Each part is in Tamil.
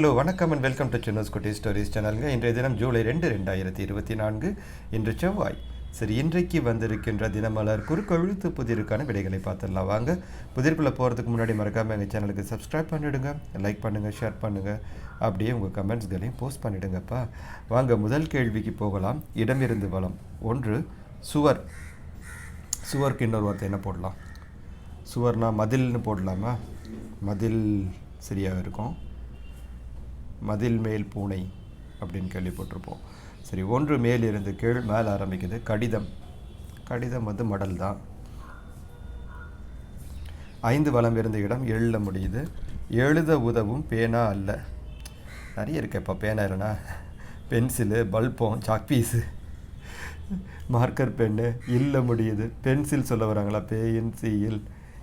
ஹலோ வணக்கம் அண்ட் வெல்கம் டு சின்னஸ் குட்டி ஸ்டோரிஸ் சேனலுங்க இன்றைய தினம் ஜூலை ரெண்டு ரெண்டாயிரத்தி இருபத்தி நான்கு இன்று செவ்வாய். சரி இன்றைக்கு வந்திருக்கின்ற தினமலர் குறுக்கெழுத்து புதிருக்கான விடைகளை பார்த்துடலாம். வாங்க புதிர்க்குள்ளே போகிறதுக்கு முன்னாடி மறக்காமல் எங்கள் சேனலுக்கு சப்ஸ்கிரைப் பண்ணிவிடுங்க லைக் பண்ணுங்கள் ஷேர் பண்ணுங்கள் அப்படியே உங்கள் கமெண்ட்ஸ்களையும் போஸ்ட் பண்ணிவிடுங்கப்பா வாங்க முதல் கேள்விக்கு போகலாம். இடமிருந்து வளம். ஒன்று சுவர். சுவருக்கு இன்னொரு வார்த்தை என்ன போடலாம்? சுவர்னா மதில்னு போடலாமா? மதில் சரியாக இருக்கும். மதில் மேல் பூனை அப்படின்னு கேள்விப்பட்டிருப்போம். சரி ஒன்று மேல் இருந்து கீழ் மேலே ஆரம்பிக்குது. கடிதம். கடிதம் வந்து மடல் தான். ஐந்து வளம் இருந்த இடம் எழுத முடியுது. எழுத உதவும் பேனா அல்ல. நிறைய இருக்கு இப்போ பேனா இல்லைனா பென்சிலு பல்பம் சாக்பீஸு மார்க்கர் பென்னு இல்லை முடியுது. பென்சில் சொல்ல வராங்களா? பென்சில்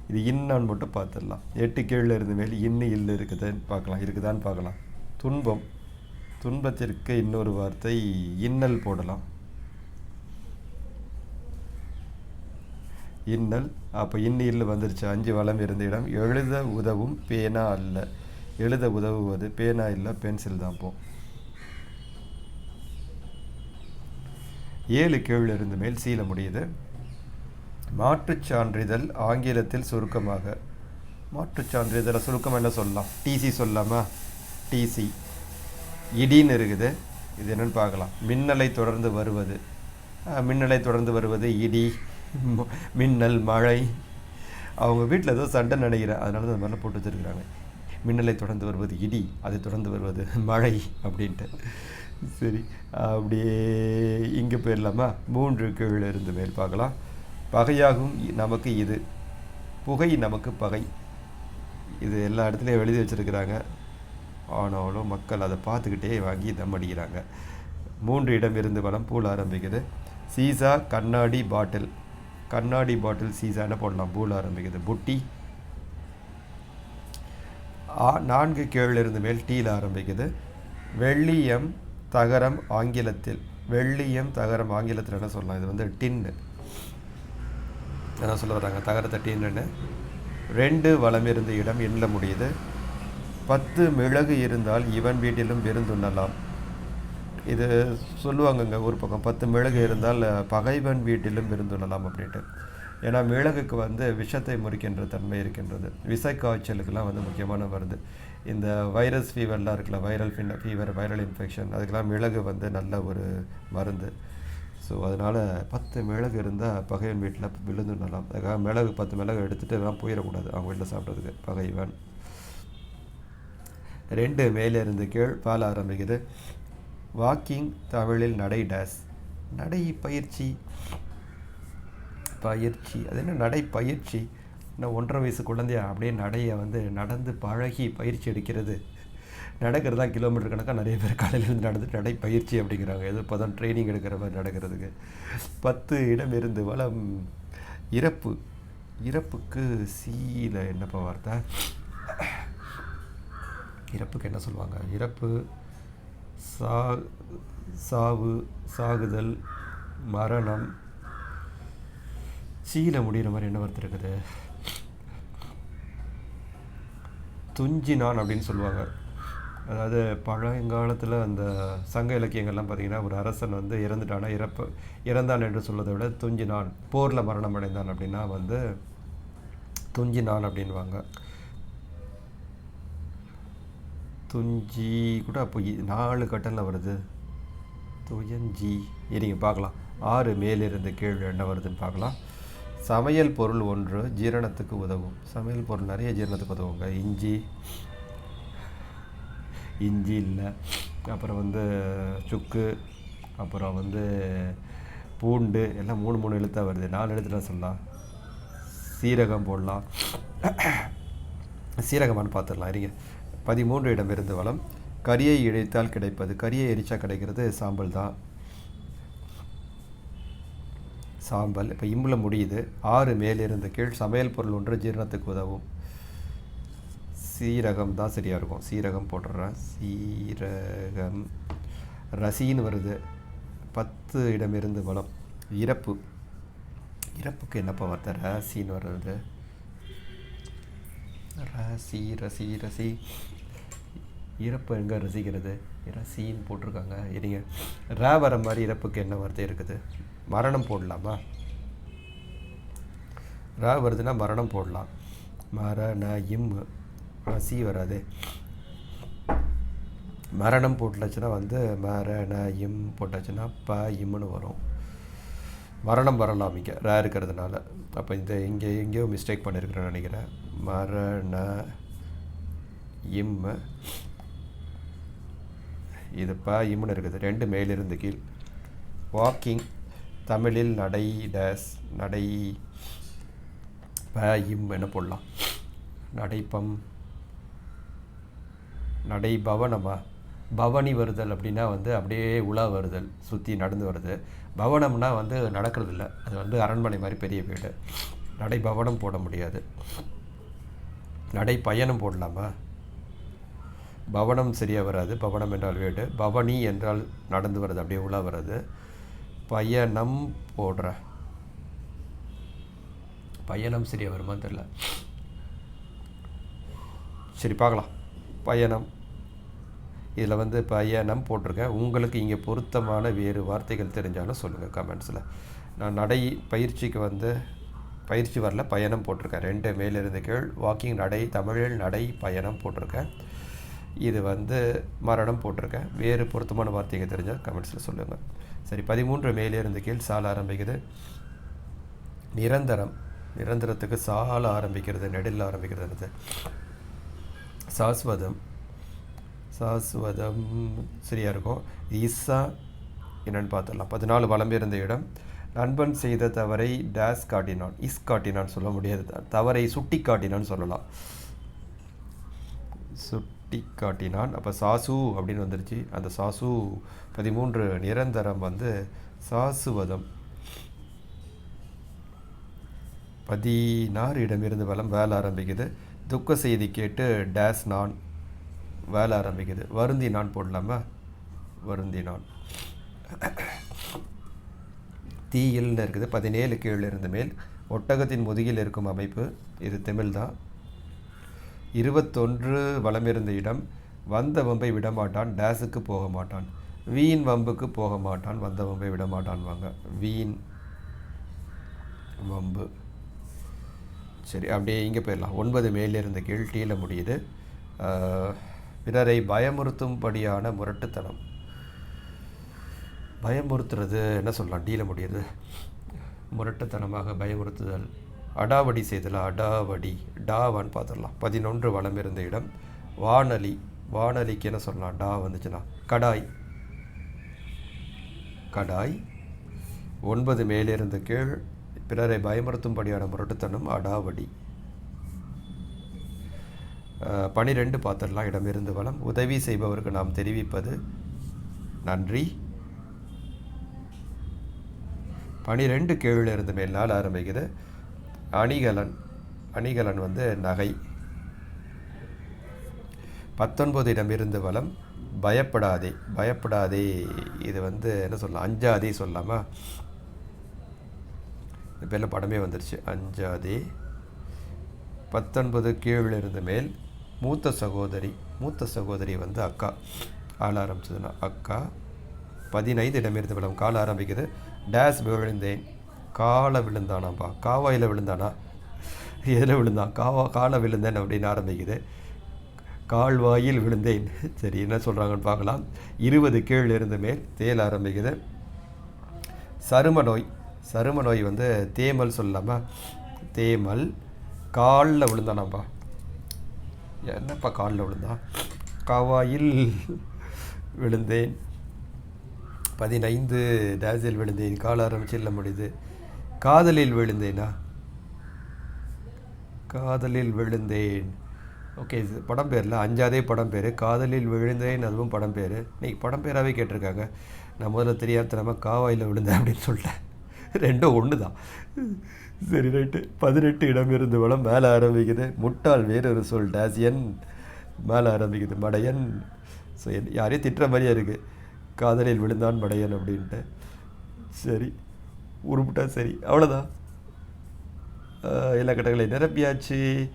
இது இன்னான்னு மட்டும் பார்த்துடலாம். எட்டு கீழே இருந்து மேல் இன்னு இல்லை இருக்குதுன்னு பார்க்கலாம். இருக்குதான்னு பார்க்கலாம். துன்பம். துன்பத்திற்கு இன்னொரு வார்த்தை இன்னல் போடலாம். இன்னல் அப்போ இன்னில் வந்துருச்சு. அஞ்சு வளம் இருந்த இடம். எழுத உதவும் பேனா அல்ல. எழுத உதவுவது பேனா இல்லை பென்சில் தான் போ. ஏழு கீழ் இருந்து மேல் சீல முடியுது. மாற்றுச் சான்றிதழ் ஆங்கிலத்தில் சுருக்கமாக. மாற்றுச் சான்றிதழை சுருக்கம் என்ன சொல்லலாம்? டிசி சொல்லாமா? டிசி இடின்னு இருக்குது. இது என்னென்னு பார்க்கலாம். மின்னலை தொடர்ந்து வருவது. மின்னலை தொடர்ந்து வருவது இடி மின்னல் மழை. அவங்க வீட்டில் ஏதோ சண்டை நினைக்கிறேன். அதனால தான் அந்த மாதிரிலாம் போட்டு வச்சுருக்குறாங்க. மின்னலை தொடர்ந்து வருவது இடி அதை தொடர்ந்து வருவது மழை அப்படின்ட்டு. சரி அப்படியே இங்கே போயிடலாமா? மூன்று கீழே இருந்து மேல் பார்க்கலாம். பகையாகும் இ- நமக்கு இது. புகை நமக்கு பகை. இது எல்லா இடத்துலையும் எழுதி வச்சிருக்கிறாங்க. ஆனாலும் மக்கள் அதை பார்த்துக்கிட்டே வாங்கி தம் அடிக்கிறாங்க. மூன்று இடம் இருந்து வளம் பூல் ஆரம்பிக்குது. சீசா கண்ணாடி பாட்டில். கண்ணாடி பாட்டில் சீசான்னு போடலாம். பூல் ஆரம்பிக்குது. புட்டி. ஆ நான்கு கேழிலிருந்து இருந்து மேல் டீல ஆரம்பிக்குது. வெள்ளியம் தகரம் ஆங்கிலத்தில். வெள்ளியம் தகரம் ஆங்கிலத்தில் என்ன சொல்லலாம்? இது வந்து டின்னு. என்ன சொல்ல வராங்க? தகரத்தை டின்னு ரெண்டு வளம் இருந்த இடம் எண்ண முடியுது. பத்து மிளகு இருந்தால் இவன் வீட்டிலும் விருந்துண்ணலாம் இது சொல்லுவாங்கங்க ஒரு பக்கம் பத்து மிளகு இருந்தால் பகைவன் வீட்டிலும் விருந்துண்ணலாம் அப்படின்ட்டு. ஏன்னா மிளகுக்கு வந்து விஷத்தை முறிக்கின்ற தன்மை இருக்கின்றது. விசை காய்ச்சலுக்கெல்லாம் வந்து முக்கியமான மருந்து. இந்த வைரஸ் ஃபீவர்லாம் இருக்குல்ல வைரல் ஃபீவர் வைரல் இன்ஃபெக்ஷன் அதுக்கெல்லாம் மிளகு வந்து நல்ல ஒரு மருந்து. ஸோ அதனால் பத்து மிளகு இருந்தால் பகைவன் வீட்டில் விழுந்துடலாம் அதுக்காக மிளகு பத்து மிளகு எடுத்துகிட்டு எல்லாம் போயிடக்கூடாது அவங்க வீட்டில் சாப்பிட்றதுக்கு. பகைவன். ரெண்டு மேலே இருந்து கீழ் பால் ஆரம்பிக்குது. வாக்கிங் தமிழில் நடை டேஸ் நடை பயிற்சி. பயிற்சி. அது என்ன நடை பயிற்சி? இன்னும் ஒன்றரை வயசு குழந்தையா? அப்படியே நடையை வந்து நடந்து பழகி பயிற்சி எடுக்கிறது. நடக்கிறது தான் கிலோமீட்டர் கணக்காக நிறைய பேர் காலையிலேருந்து நடந்து நடை பயிற்சி அப்படிங்கிறாங்க. எது இப்போ தான் ட்ரைனிங் எடுக்கிற மாதிரி நடக்கிறதுக்கு. பத்து இடம் இருந்து வளம் இறப்பு. இறப்புக்கு சீல என்னப்பா வார்த்தை? இறப்புக்கு என்ன சொல்லுவாங்க? இறப்பு சா சாவு சாகுதல் மரணம் சீல முடிகிற மாதிரி என்ன வார்த்தை இருக்குது? துஞ்சினான் அப்படின்னு சொல்லுவாங்க. அதாவது பழங்காலத்தில் அந்த சங்க இலக்கியங்கள்லாம் பார்த்தீங்கன்னா ஒரு அரசன் வந்து இறந்துட்டானா இறப்பு இறந்தான் என்று சொல்வதை விட துஞ்சினான் போரில் மரணம் அடைந்தான் அப்படின்னா வந்து துஞ்சினான் அப்படின்வாங்க துஞ்சி கூட அப்போ நாலு கட்டலில் வருது. துயஞ்சி. இருங்க பார்க்கலாம். ஆறு மேலிருந்து கீழ் என்ன வருதுன்னு பார்க்கலாம். சமையல் பொருள் ஒன்று ஜீரணத்துக்கு உதவும். சமையல் பொருள் நிறைய ஜீரணத்துக்கு உதவுங்க. இஞ்சி. இஞ்சி இல்லை. அப்புறம் வந்து சுக்கு. அப்புறம் வந்து பூண்டு. எல்லாம் மூணு மூணு எழுத்தாக வருது. நாலு எழுத்துல சொல்லலாம். சீரகம் போடலாம். சீரகமானு பார்த்துடலாம். இருங்க பதிமூன்று இடம் இருந்து வளம். கரியை இழைத்தால் கிடைப்பது. கரியை எரிச்சா கிடைக்கிறது சாம்பல் தான். சாம்பல். இப்போ இம்புல முடியுது. ஆறு மேலிருந்து கீழ் சமையல் பொருள் ஒன்று ஜீரணத்துக்கு உதவும். சீரகம் தான் சரியாக இருக்கும். சீரகம் போட்டுடுறேன். சீரகம். ரசின்னு வருது. பத்து இடமிருந்து வளம். இறப்பு. இறப்புக்கு என்னப்பா வார்த்தை? ரசின்னு வர்றது ரசி ரசி ரசி. இறப்பு எங்கே ரசிக்கிறது? ரசின்னு போட்டிருக்காங்க. இருங்க ரா வர மாதிரி இறப்புக்கு என்ன வார்த்தை இருக்குது? மரணம் போடலாமா? ரா வருதுன்னா மரணம் போடலாம். மரண இம் ரசி வராது. மரணம் போட்டாச்சுன்னா வந்து மரண இம் போட்டாச்சுன்னா ப இம்னு வரும். மரணம் வரலாம் இங்கே ரா இருக்கிறதுனால. அப்போ இந்த இங்கே எங்கேயோ மிஸ்டேக் பண்ணியிருக்கிறேன்னு நினைக்கிறேன். மரண இம் இது ப இம்னு இருக்குது. ரெண்டு மேலிருந்து கீழ். வாக்கிங் தமிழில் நடை டேஸ் நடை ப இம் என்ன போடலாம். நடைப்பம் நடை பவனமா? பவனி வருதல் அப்படின்னா வந்து அப்படியே உலா வருதல் சுற்றி நடந்து வருது. பவனம்னா வந்து நடக்கிறது இல்லை அது வந்து அரண்மனை மாதிரி பெரிய வீடு. நடை பவனம் போட முடியாது. நடை பயணம் போடலாமா? பவனம் சரியாக வராது. பவனம் என்றால் வீடு. பவனி என்றால் நடந்து வர்றது. அப்படியே உலா வருது பயணம் போடுற. பயணம் சரியாக வருமான்னு தெரில சரி பார்க்கலாம். பயணம். இதில் வந்து பயணம் போட்டிருக்கேன் உங்களுக்கு இங்கே பொருத்தமான வேறு வார்த்தைகள் தெரிஞ்சாலும் சொல்லுங்கள் கமெண்ட்ஸில் நான் நடை பயிற்சிக்கு வந்து பயிற்சி வரல பயணம் போட்டிருக்கேன். ரெண்டு மேலிருந்து கீழ். வாக்கிங் நடை தமிழில் நடை பயணம் போட்டிருக்கேன். இது வந்து மரணம் போட்டிருக்கேன். வேறு பொருத்தமான வார்த்தைகள் தெரிஞ்சால் கமெண்ட்ஸில் சொல்லுங்கள் சரி பதிமூன்று மேலிருந்து கீழ் சால ஆரம்பிக்குது. நிரந்தரம் நிரந்தரத்துக்கு சால ஆரம்பிக்கிறது நெடில் ஆரம்பிக்கிறது சாஸ்வதம் சாஸ்வதம் சரியாக இருக்கும். இஸ்ஸா என்னென்னு பார்த்துடலாம். பதினாலு வளம் இருந்த இடம். நண்பன் செய்த தவறை டேஸ் காட்டினான். இஸ் காட்டினான் சொல்ல முடியாது. தவறை சுட்டி காட்டினான்னு சொல்லலாம் சுட்டி காட்டினான். அப்போ சாசு அப்படின்னு வந்துருச்சு. அந்த சாசு பதிமூன்று நிரந்தரம் வந்து சாசுவதம். பதினாறு இடமிருந்து வளம் வேலை ஆரம்பிக்குது. துக்க செய்தி கேட்டு டேஸ் நான் வேலை ஆரம்பிக்குது. வருந்தி நான் போடலாமா? வருந்தி நான். தீயில்னு இருக்குது. பதினேழு கீழ் இருந்து மேல். ஒட்டகத்தின் முதுகில் இருக்கும் அமைப்பு. இது தமிழ் தான். இருபத்தொன்று வளமிருந்த இடம் வந்த வம்பை விடமாட்டான் டேஸுக்கு போக மாட்டான். வீண் வம்புக்கு போக மாட்டான் வந்த வம்பை விடமாட்டான் வாங்க வீண் வம்பு. சரி அப்படியே இங்கே போயிடலாம். ஒன்பது மேலிருந்து கீழ் டீல முடியுது பிறரை பயமுறுத்தும்படியான முரட்டுத்தனம். பயமுறுத்துறது என்ன சொல்லலாம்? டீல முடியுது. முரட்டுத்தனமாக பயமுறுத்துதல். அடாவடி செய்தல அடாவடி டாவான்னு பார்த்துடலாம். பதினொன்று வளம் இருந்த இடம் வானலி வானலிக்கு என்ன சொல்லலாம். டா வந்துச்சுன்னா கடாய். கடாய். ஒன்பது மேலிருந்து கீழ் பிறரை பயமுறுத்தும்படியான முரட்டுத்தனம் அடாவடி. பனிரெண்டு பார்த்துடலாம் இடமிருந்து வளம். உதவி செய்பவருக்கு நாம் தெரிவிப்பது நன்றி. பனிரெண்டு கீழில் மேல் நாள் ஆரம்பிக்குது. அணிகலன் அணிகலன் வந்து நகை. பத்தொன்பது இடமிருந்து வளம் பயப்படாதே பயப்படாதே. இது வந்து என்ன சொல்லலாம்? அஞ்சாதே சொல்லாமா இந்த பேரில் படமே வந்துருச்சு. அஞ்சாதே. பத்தொன்பது கீழிலிருந்து மேல் மூத்த சகோதரி மூத்த சகோதரி வந்து அக்கா. ஆள ஆரம்பிச்சதுன்னா அக்கா. பதினைந்து இடமிருந்து வளம் கால ஆரம்பிக்குது. டேஸ் விழுந்தேன் காலை விழுந்தானாப்பா. காவாயில் விழுந்தானா? எதில் விழுந்தான் காவா காலை விழுந்தேன் அப்படின்னு ஆரம்பிக்குது. கால்வாயில் விழுந்தேன். சரி என்ன சொல்கிறாங்கன்னு பார்க்கலாம். இருபது கீழ் இருந்து மேல் தேல் ஆரம்பிக்குது. சரும நோய். சரும நோய் வந்து தேமல் சொல்லலாமா தேமல் காலில் விழுந்தானாப்பா. என்னப்பா காலில் விழுந்தான் காவாயில் விழுந்தேன். பதினைந்து டேசில் விழுந்தேன். கால் ஆரம்பிச்சு இல்லை முடியுது. காதலில் விழுந்தேனா? காதலில் விழுந்தேன். ஓகே இது படம் பேரில் அஞ்சாதே படம் பேர். காதலில் விழுந்தேன் அதுவும் படம் பேர். இன்னைக்கு படம் பேராகவே கேட்டிருக்காங்க. நான் முதல்ல தெரியாதனமாக காவாயில் விழுந்தேன் அப்படின்னு சொல்லிட்டேன். ரெண்டும் ஒன்று தான் சரி ரைட்டு. பதினெட்டு இடம் இருந்து வளம் மேலே ஆரம்பிக்குது. முட்டாள் வேறொரு சொல் டேசியன் மேலே ஆரம்பிக்குது மடையன். ஸோ யாரையும் திட்டுற மாதிரியே இருக்குது காதலில் விழுந்தான் மடையன் அப்படின்ட்டு. சரி. உருப்பிட்டா சரி. அவ்வளோதான் எல்லா கட்டங்களையும் நிரப்பியாச்சு.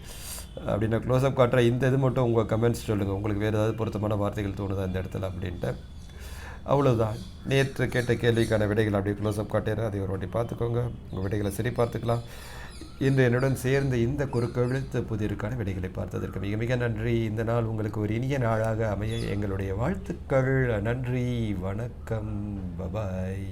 அப்படின்னா க்ளோஸ்அப் காட்டுற இந்த இது மட்டும் உங்கள் கமெண்ட்ஸ் சொல்லுங்கள் உங்களுக்கு வேறு ஏதாவது பொருத்தமான வார்த்தைகள் தோணுதா இந்த இடத்துல அப்படின்ட்டு. அவ்வளோதான் நேற்று கேட்ட கேள்விக்கான விடைகள் அப்படியே க்ளோஸ்அப் காட்டிடுறேன் அதை ஒரு வாட்டி பார்த்துக்கோங்க. உங்கள் விடைகளை சரி பார்த்துக்கலாம் இன்று என்னுடன் சேர்ந்த இந்த குறுக்கெழுத்து புதிருக்கான விடைகளை பார்த்ததற்கு மிக மிக நன்றி. இந்த நாள் உங்களுக்கு ஒரு இனிய நாளாக அமைய எங்களுடைய வாழ்த்துக்கள். நன்றி. வணக்கம். பபாய்